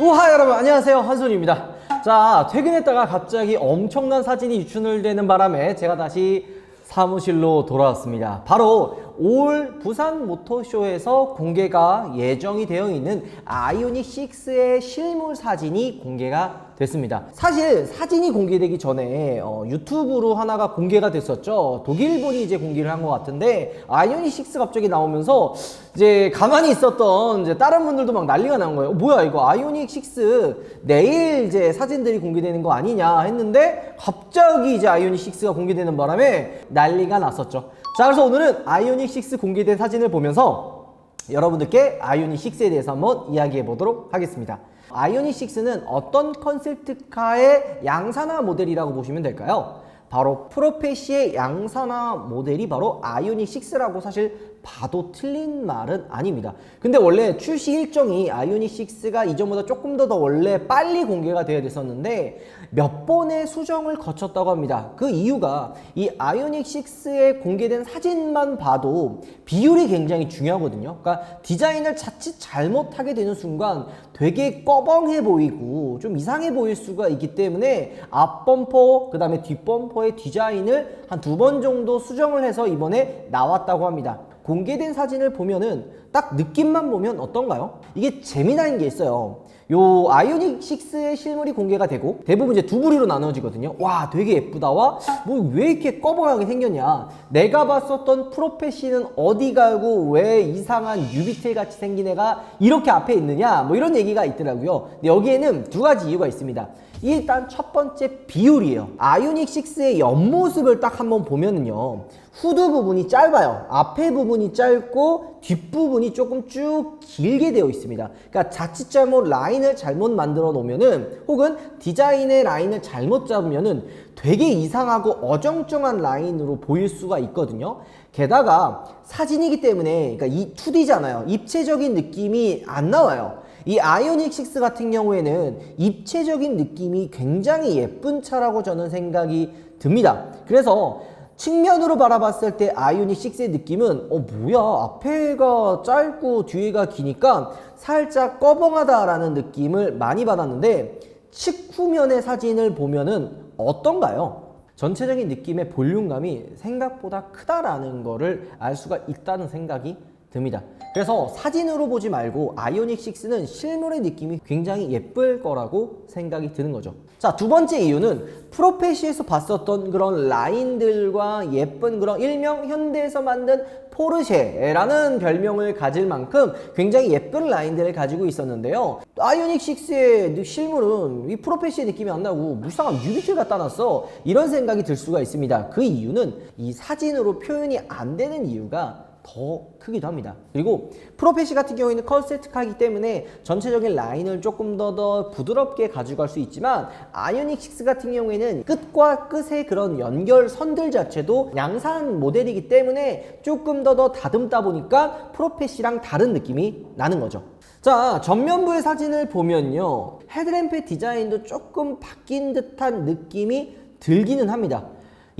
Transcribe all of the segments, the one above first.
우하 여러분. 안녕하세요. 한손입니다. 자 퇴근했다가 갑자기 엄청난 사진이 유출을 되는 바람에 제가 다시 사무실로 돌아왔습니다. 바로 올 부산 모터쇼에서 공개가 예정이 되어 있는 아이오닉 6의 실물 사진이 공개가 됐습니다. 사실 사진이 공개되기 전에 어, 유튜브로 하나가 공개가 됐었죠. 독일분이 이제 공개를 한 것 같은데 아이오닉 6 갑자기 나오면서 이제 가만히 있었던 이제 다른 분들도 막 난리가 난 거예요. 어, 뭐야 이거 아이오닉 6 내일 이제 사진들이 공개되는 거 아니냐 했는데 갑자기 이제 아이오닉 6가 공개되는 바람에 난리가 났었죠. 자 그래서 오늘은 아이오닉 6 공개된 사진을 보면서 여러분들께 아이오닉 6에 대해서 한번 이야기해 보도록 하겠습니다. 아이오닉 6는 어떤 컨셉트카의 양산화 모델이라고 보시면 될까요? 바로 프로페시의 양산화 모델이 바로 아이오닉 6라고 사실 봐도 틀린 말은 아닙니다. 근데 원래 출시 일정이 아이오닉 6가 이전보다 조금 더, 더 원래 빨리 공개가 되어야 됐었는데 몇 번의 수정을 거쳤다고 합니다. 그 이유가 이 아이오닉 6에 공개된 사진만 봐도 비율이 굉장히 중요하거든요. 그러니까 디자인을 자칫 잘못하게 되는 순간 되게 꺼벙해 보이고 좀 이상해 보일 수가 있기 때문에 앞 범퍼 그다음에 뒷 범퍼의 디자인을 한 두 번 정도 수정을 해서 이번에 나왔다고 합니다. 공개된 사진을 보면은 딱 느낌만 보면 어떤가요? 이게 재미난 게 있어요. 요 아이오닉 6의 실물이 공개가 되고 대부분 이제 두 부류로 나눠지거든요. 와, 되게 예쁘다와 뭐 왜 이렇게 꺼벙하게 생겼냐? 내가 봤었던 프로페시는 어디 가고 왜 이상한 유비틀 같이 생긴 애가 이렇게 앞에 있느냐? 뭐 이런 얘기가 있더라고요. 근데 여기에는 두 가지 이유가 있습니다. 일단 첫 번째 비율이에요. 아이오닉 6의 옆모습을 딱 한번 보면은요. 후드 부분이 짧아요. 앞에 부분이 짧고 뒷부분이 조금 쭉 길게 되어 있습니다. 그러니까 자칫 잘못 라인을 잘못 만들어 놓으면은 혹은 디자인의 라인을 잘못 잡으면은 되게 이상하고 어정쩡한 라인으로 보일 수가 있거든요. 게다가 사진이기 때문에 그러니까 이 2D잖아요. 입체적인 느낌이 안 나와요. 이 아이오닉 6 같은 경우에는 입체적인 느낌이 굉장히 예쁜 차라고 저는 생각이 듭니다. 그래서 측면으로 바라봤을 때 아이오닉 6의 느낌은 어 뭐야 앞에가 짧고 뒤에가 기니까 살짝 꺼벙하다라는 느낌을 많이 받았는데 측후면의 사진을 보면은 어떤가요? 전체적인 느낌의 볼륨감이 생각보다 크다라는 거를 알 수가 있다는 생각이 듭니다. 그래서 사진으로 보지 말고 아이오닉 6는 실물의 느낌이 굉장히 예쁠 거라고 생각이 드는 거죠. 자, 두 번째 이유는 프로페시에서 봤었던 그런 라인들과 예쁜 그런 일명 현대에서 만든 포르쉐라는 별명을 가질 만큼 굉장히 예쁜 라인들을 가지고 있었는데요. 아이오닉 6의 실물은 이 프로페시의 느낌이 안 나고 무쌍한 유비틀 갖다 놨어. 이런 생각이 들 수가 있습니다. 그 이유는 이 사진으로 표현이 안 되는 이유가 더 크기도 합니다. 그리고 프로페시 같은 경우에는 컨셉트카이기 때문에 전체적인 라인을 조금 더 더 부드럽게 가져갈 수 있지만 아이오닉 6 같은 경우에는 끝과 끝의 그런 연결선들 자체도 양산 모델이기 때문에 조금 더 더 다듬다 보니까 프로페시랑 다른 느낌이 나는 거죠. 자, 전면부의 사진을 보면요. 헤드램프의 디자인도 조금 바뀐 듯한 느낌이 들기는 합니다.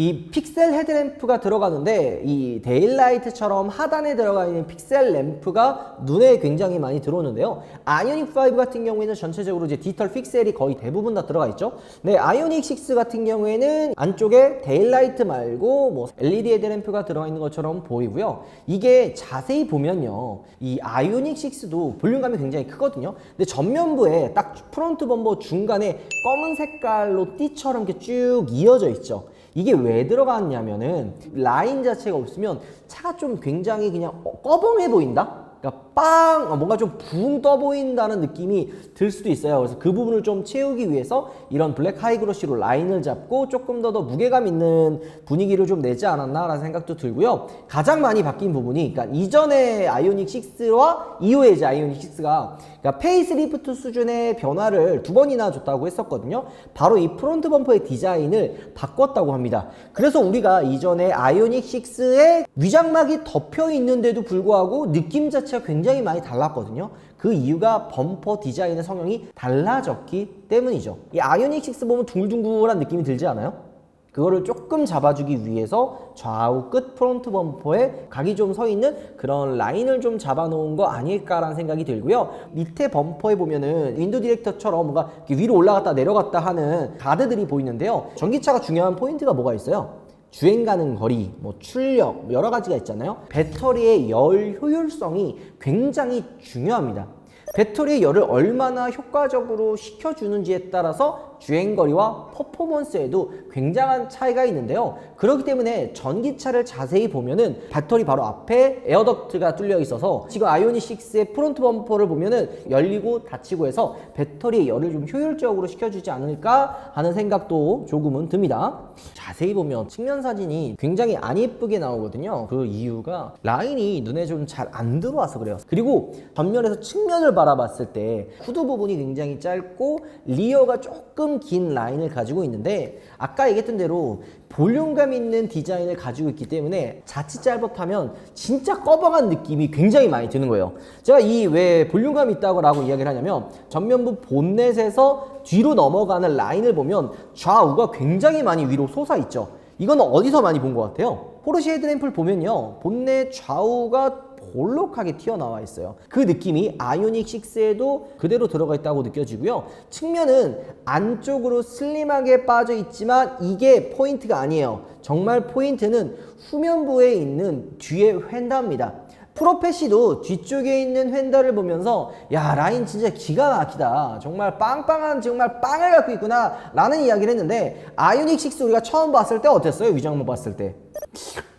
이 픽셀 헤드램프가 들어가는데 이 데일라이트처럼 하단에 들어가 있는 픽셀 램프가 눈에 굉장히 많이 들어오는데요. 아이오닉 5 같은 경우에는 전체적으로 이제 디지털 픽셀이 거의 대부분 다 들어가 있죠. 네, 아이오닉 6 같은 경우에는 안쪽에 데일라이트 말고 뭐 LED 헤드램프가 들어가 있는 것처럼 보이고요. 이게 자세히 보면요. 이 아이오닉 6도 볼륨감이 굉장히 크거든요. 근데 전면부에 딱 프론트 범버 중간에 검은 색깔로 띠처럼 이렇게 쭉 이어져 있죠. 이게 왜 들어갔냐면은 라인 자체가 없으면 차가 좀 굉장히 그냥 어, 꺼벙해 보인다? 그러니까 빵! 어, 뭔가 좀 붕 떠 보인다는 느낌이 들 수도 있어요. 그래서 그 부분을 좀 채우기 위해서 이런 블랙 하이그로시로 라인을 잡고 조금 더 더 무게감 있는 분위기를 좀 내지 않았나라는 생각도 들고요. 가장 많이 바뀐 부분이 그러니까 이전의 아이오닉 6와 이후의 이제 아이오닉 6가 그러니까 페이스리프트 수준의 변화를 두 번이나 줬다고 했었거든요. 바로 이 프론트 범퍼의 디자인을 바꿨다고 합니다. 그래서 우리가 이전에 아이오닉 6의 위장막이 덮여 있는데도 불구하고 느낌 자체가 굉장히 많이 달랐거든요. 그 이유가 범퍼 디자인의 성형이 달라졌기 때문이죠. 이 아이오닉 6 보면 둥글둥글한 느낌이 들지 않아요? 그거를 조금 잡아주기 위해서 좌우 끝 프론트 범퍼에 각이 좀 서 있는 그런 라인을 좀 잡아놓은 거 아닐까라는 생각이 들고요. 밑에 범퍼에 보면은 윈도 디렉터처럼 뭔가 위로 올라갔다 내려갔다 하는 가드들이 보이는데요. 전기차가 중요한 포인트가 뭐가 있어요? 주행 가는 거리, 뭐 출력, 뭐 여러 가지가 있잖아요. 배터리의 열 효율성이 굉장히 중요합니다. 배터리의 열을 얼마나 효과적으로 식혀주는지에 따라서 주행거리와 퍼포먼스에도 굉장한 차이가 있는데요. 그렇기 때문에 전기차를 자세히 보면은 배터리 바로 앞에 에어덕트가 뚫려 있어서 지금 아이오닉 6의 프론트 범퍼를 보면은 열리고 닫히고 해서 배터리의 열을 좀 효율적으로 식혀주지 않을까 하는 생각도 조금은 듭니다. 자세히 보면 측면 사진이 굉장히 안 예쁘게 나오거든요. 그 이유가 라인이 눈에 좀 잘 안 들어와서 그래요. 그리고 전면에서 측면을 바라 봤을 때 후드 부분이 굉장히 짧고 리어가 조금 긴 라인을 가지고 있는데 아까 얘기했던 대로 볼륨감 있는 디자인을 가지고 있기 때문에 자칫 잘못하면 진짜 꺼벙한 느낌이 굉장히 많이 드는 거예요. 제가 이 왜 볼륨감 있다고 라고 이야기를 하냐면 전면부 본넷에서 뒤로 넘어가는 라인을 보면 좌우가 굉장히 많이 위로 솟아 있죠. 이거는 어디서 많이 본 것 같아요? 포르쉐 헤드램프를 보면요. 본넷 좌우가 볼록하게 튀어나와 있어요. 그 느낌이 아이오닉 6에도 그대로 들어가 있다고 느껴지고요. 측면은 안쪽으로 슬림하게 빠져 있지만 이게 포인트가 아니에요. 정말 포인트는 후면부에 있는 뒤에 휀다입니다. 프로페시도 뒤쪽에 있는 휀다를 보면서 야 라인 진짜 기가 막히다 정말 빵빵한 정말 빵을 갖고 있구나 라는 이야기를 했는데 아이오닉 6 우리가 처음 봤을 때 어땠어요 위장모 봤을 때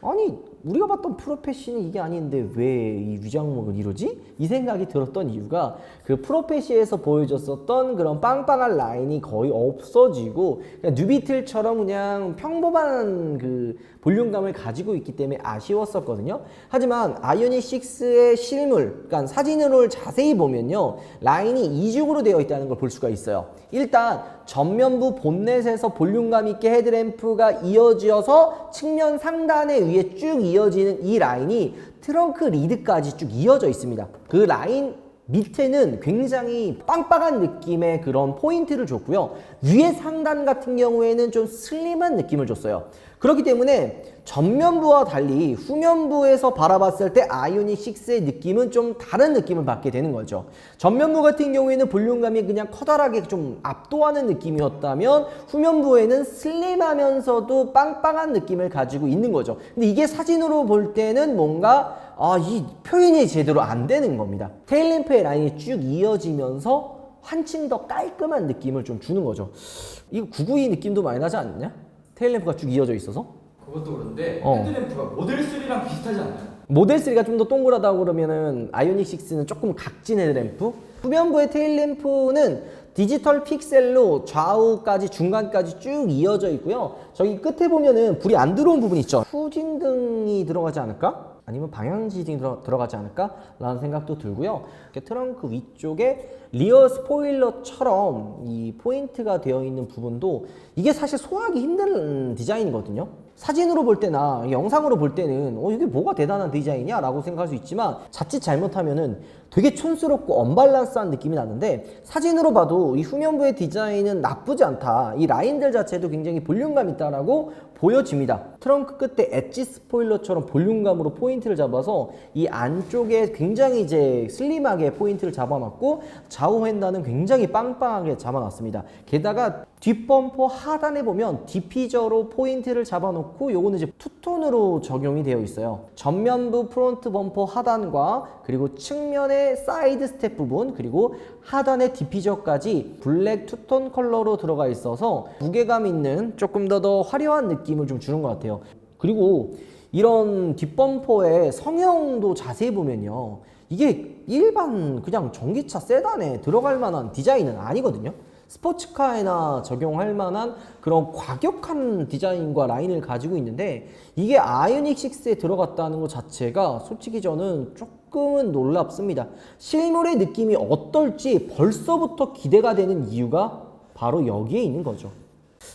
아니 우리가 봤던 프로페시는 이게 아닌데 왜 이 위장목은 이러지? 이 생각이 들었던 이유가 그 프로페시에서 보여줬었던 그런 빵빵한 라인이 거의 없어지고 그냥 뉴비틀처럼 그냥 평범한 그 볼륨감을 가지고 있기 때문에 아쉬웠었거든요. 하지만 아이오닉 6의 실물, 그러니까 사진으로 자세히 보면요. 라인이 이중으로 되어 있다는 걸 볼 수가 있어요. 일단 전면부 본넷에서 볼륨감 있게 헤드램프가 이어지어서 측면 상단에 의해 쭉 이어지는 이 라인이 트렁크 리드까지 쭉 이어져 있습니다. 그 라인 밑에는 굉장히 빵빵한 느낌의 그런 포인트를 줬고요. 위에 상단 같은 경우에는 좀 슬림한 느낌을 줬어요. 그렇기 때문에 전면부와 달리 후면부에서 바라봤을 때 아이오닉 6의 느낌은 좀 다른 느낌을 받게 되는 거죠. 전면부 같은 경우에는 볼륨감이 그냥 커다랗게 좀 압도하는 느낌이었다면 후면부에는 슬림하면서도 빵빵한 느낌을 가지고 있는 거죠. 근데 이게 사진으로 볼 때는 뭔가 아, 이 표현이 제대로 안 되는 겁니다. 테일램프의 라인이 쭉 이어지면서 한층 더 깔끔한 느낌을 좀 주는 거죠. 이거 992 느낌도 많이 나지 않냐? 테일 램프가 쭉 이어져 있어서. 그것도 그런데 어. 헤드램프가 모델 3랑 비슷하지 않나요? 모델 3가 좀 더 동그랗다고 그러면은 아이오닉 6는 조금 각진 헤드램프. 후면부의 테일 램프는 디지털 픽셀로 좌우까지 중간까지 쭉 이어져 있고요. 저기 끝에 보면은 불이 안 들어온 부분 있죠. 후진등이 들어가지 않을까? 아니면 방향지등이 들어, 들어가지 않을까? 라는 생각도 들고요. 트렁크 위쪽에 리어 스포일러처럼 이 포인트가 되어 있는 부분도 이게 사실 소화하기 힘든 디자인이거든요. 사진으로 볼 때나 영상으로 볼 때는 어 이게 뭐가 대단한 디자인이야 라고 생각할 수 있지만 자칫 잘못하면은 되게 촌스럽고 언밸런스한 느낌이 나는데 사진으로 봐도 이 후면부의 디자인은 나쁘지 않다 이 라인들 자체도 굉장히 볼륨감 있다라고 보여집니다 트렁크 끝에 엣지 스포일러처럼 볼륨감으로 포인트를 잡아서 이 안쪽에 굉장히 이제 슬림하게 포인트를 잡아놨고 좌우 휀다는 굉장히 빵빵하게 잡아놨습니다 게다가 뒷범퍼 하단에 보면 디피저로 포인트를 잡아놓고 요거는 이제 투톤으로 적용이 되어 있어요. 전면부 프론트 범퍼 하단과 그리고 측면의 사이드 스텝 부분 그리고 하단의 디피저까지 블랙 투톤 컬러로 들어가 있어서 무게감 있는 조금 더 더 화려한 느낌 을 좀 주는 것 같아요. 그리고 이런 뒷범퍼의 성형도 자세히 보면요. 이게 일반 그냥 전기차 세단에 들어갈 만한 디자인은 아니거든요. 스포츠카에나 적용할 만한 그런 과격한 디자인과 라인을 가지고 있는데 이게 아이오닉 6에 들어갔다는 것 자체가 솔직히 저는 조금은 놀랍습니다. 실물의 느낌이 어떨지 벌써부터 기대가 되는 이유가 바로 여기에 있는 거죠.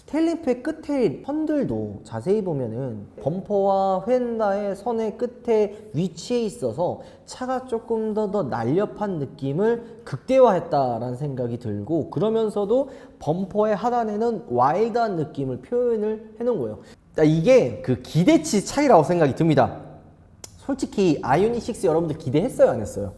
테일램프의 끝에 선들도 자세히 보면은 범퍼와 휀다의 선의 끝에 위치해 있어서 차가 조금 더 더 날렵한 느낌을 극대화했다라는 생각이 들고 그러면서도 범퍼의 하단에는 와일드한 느낌을 표현을 해놓은 거예요. 자, 이게 그 기대치 차이라고 생각이 듭니다. 솔직히 아이오닉 6 여러분들 기대했어요 안 했어요?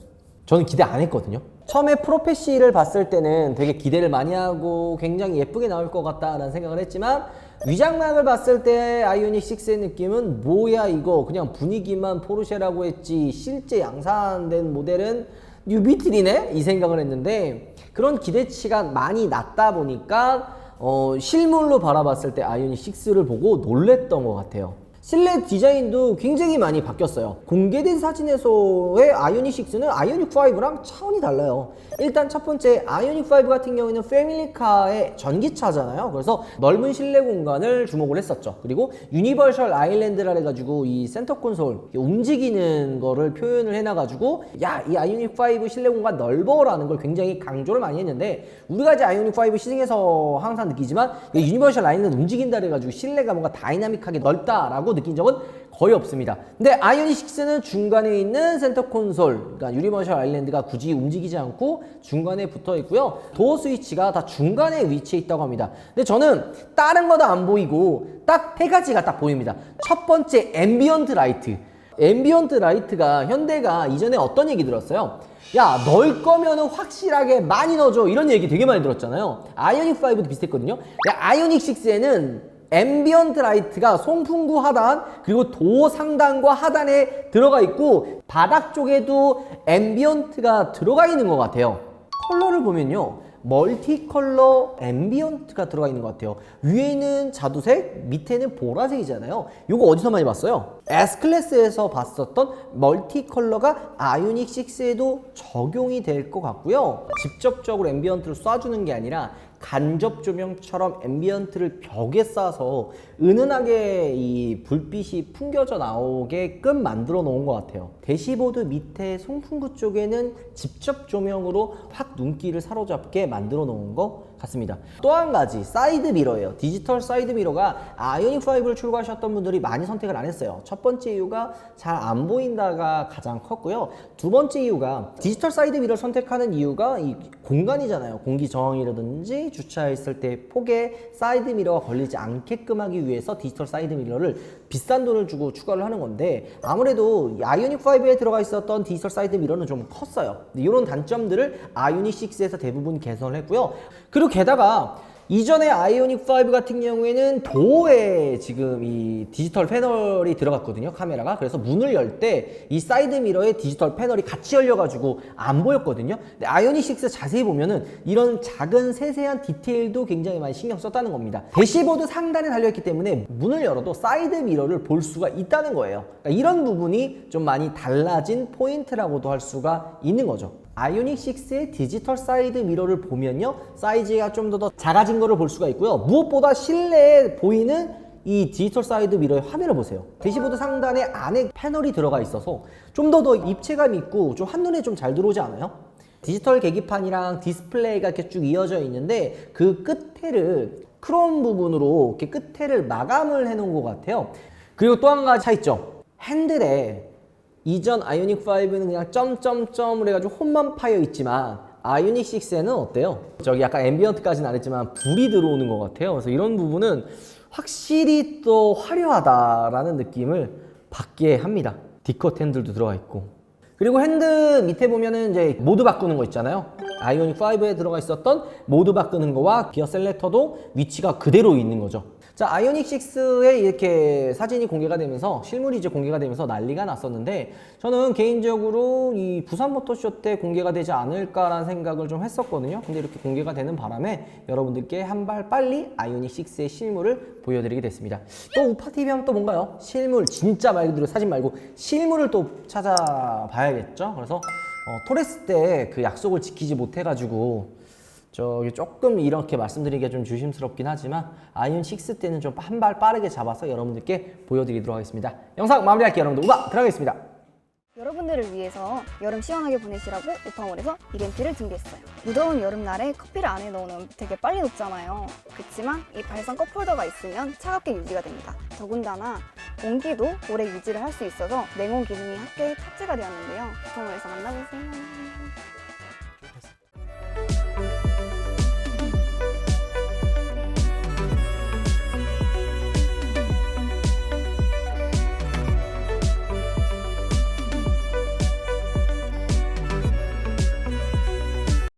저는 기대 안 했거든요. 처음에 프로페시를 봤을 때는 되게 기대를 많이 하고 굉장히 예쁘게 나올 것 같다라는 생각을 했지만 위장막을 봤을 때 아이오닉 6의 느낌은 뭐야 이거 그냥 분위기만 포르쉐라고 했지 실제 양산된 모델은 뉴비틀이네 이 생각을 했는데 그런 기대치가 많이 낮다 보니까 어, 실물로 바라봤을 때 아이오닉 6를 보고 놀랬던 것 같아요. 실내 디자인도 굉장히 많이 바뀌었어요. 공개된 사진에서의 아이오닉 6는 아이오닉 5랑 차원이 달라요. 일단 첫 번째 아이오닉 5 같은 경우에는 패밀리카의 전기차잖아요. 그래서 넓은 실내 공간을 주목을 했었죠. 그리고 유니버셜 아일랜드라 해가지고 이 센터 콘솔 움직이는 거를 표현을 해놔가지고 야 이 아이오닉 5 실내 공간 넓어라는 걸 굉장히 강조를 많이 했는데 우리가 이제 아이오닉 5 시승해서 항상 느끼지만 이 유니버셜 아일랜드 움직인다 그래가지고 실내가 뭔가 다이나믹하게 넓다라고 느낀 적은 거의 없습니다. 근데 아이오닉 6는 중간에 있는 센터 콘솔, 그러니까 유니버셜 아일랜드가 굳이 움직이지 않고 중간에 붙어 있고요. 도어 스위치가 다 중간에 위치해 있다고 합니다. 근데 저는 다른 거도 안 보이고 딱 세 가지가 딱 보입니다. 첫 번째 앰비언트 라이트. 앰비언트 라이트가 현대가 이전에 어떤 얘기 들었어요? 야, 넣을 거면은 확실하게 많이 넣어줘. 이런 얘기 되게 많이 들었잖아요. 아이오닉 5도 비슷했거든요. 근데 아이오닉 6에는 앰비언트 라이트가 송풍구 하단 그리고 도 상단과 하단에 들어가 있고 바닥 쪽에도 앰비언트가 들어가 있는 것 같아요. 컬러를 보면요. 멀티 컬러 앰비언트가 들어가 있는 것 같아요. 위에는 자두색, 밑에는 보라색이잖아요. 이거 어디서 많이 봤어요? S클래스에서 봤었던 멀티 컬러가 아이오닉 6에도 적용이 될 것 같고요. 직접적으로 앰비언트를 쏴주는 게 아니라 간접 조명처럼 앰비언트를 벽에 쏴서 은은하게 이 불빛이 풍겨져 나오게끔 만들어 놓은 것 같아요. 대시보드 밑에 송풍구 쪽에는 직접 조명으로 확 눈길을 사로잡게 만들어 놓은 것 같습니다. 또 한 가지 사이드 미러예요. 디지털 사이드 미러가 아이오닉 5를 출고하셨던 분들이 많이 선택을 안 했어요. 첫 번째 이유가 잘 안 보인다가 가장 컸고요. 두 번째 이유가 디지털 사이드 미러를 선택하는 이유가 이 공간이잖아요. 공기 저항이라든지 주차했을 때 폭에 사이드 미러가 걸리지 않게끔 하기 위해서 디지털 사이드 미러를 비싼 돈을 주고 추가를 하는 건데 아무래도 이 아이오닉 5에 들어가 있었던 디지털 사이드 미러는 좀 컸어요. 이런 단점들을 아이오닉 6에서 대부분 개선을 했고요. 그리고 게다가 이전에 아이오닉 5 같은 경우에는 도어에 지금 이 디지털 패널이 들어갔거든요 카메라가. 그래서 문을 열 때 이 사이드 미러에 디지털 패널이 같이 열려가지고 안 보였거든요. 근데 아이오닉 6 자세히 보면은 이런 작은 세세한 디테일도 굉장히 많이 신경 썼다는 겁니다. 대시보드 상단에 달려있기 때문에 문을 열어도 사이드 미러를 볼 수가 있다는 거예요. 그러니까 이런 부분이 좀 많이 달라진 포인트라고도 할 수가 있는 거죠 아이오닉 6의 디지털 사이드 미러를 보면요 사이즈가 좀 더 작아진 거를 볼 수가 있고요. 무엇보다 실내에 보이는 이 디지털 사이드 미러의 화면을 보세요. 대시보드 상단에 안에 패널이 들어가 있어서 좀더더 입체감 있고 좀 한눈에 좀 잘 들어오지 않아요? 디지털 계기판이랑 디스플레이가 이렇게 쭉 이어져 있는데 그 끝에를 크롬 부분으로 이렇게 끝에를 마감을 해 놓은 것 같아요. 그리고 또 한 가지 차이점. 핸들에 이전 아이오닉 5는 그냥 점점점을 해가지고 홈만 파여 있지만 아이오닉 6에는 어때요? 저기 약간 앰비언트까지는 안 했지만 불이 들어오는 것 같아요. 그래서 이런 부분은 확실히 또 화려하다라는 느낌을 받게 합니다. 디컷 핸들도 들어가 있고. 그리고 핸드 밑에 보면은 이제 모드 바꾸는 거 있잖아요. 아이오닉 5에 들어가 있었던 모드 바꾸는 거와 기어 셀렉터도 위치가 그대로 있는 거죠. 자, 아이오닉 6에 이렇게 사진이 공개가 되면서 실물이 이제 공개가 되면서 난리가 났었는데 저는 개인적으로 이 부산 모터쇼 때 공개가 되지 않을까라는 생각을 좀 했었거든요. 근데 이렇게 공개가 되는 바람에 여러분들께 한 발 빨리 아이오닉 6의 실물을 보여드리게 됐습니다. 또 우파 TV 하면 또 뭔가요? 실물 진짜 말 그대로 사진 말고 실물을 또 찾아봐야겠죠. 그래서 어, 토레스 때 그 약속을 지키지 못해가지고 저기 조금 이렇게 말씀드리기가 좀 조심스럽긴 하지만 아이온 6 때는 좀 한 발 빠르게 잡아서 여러분들께 보여드리도록 하겠습니다. 영상 마무리할게요 여러분들. 우와 들어가겠습니다. 여러분들을 위해서 여름 시원하게 보내시라고 오파몰에서 이벤트를 준비했어요. 무더운 여름날에 커피를 안에 넣어놓으면 되게 빨리 녹잖아요. 그치만 이 발상 컵홀더가 있으면 차갑게 유지가 됩니다. 더군다나 온기도 오래 유지를 할 수 있어서 냉온 기능이 함께 탑재가 되었는데요. 오파몰에서 만나보세요.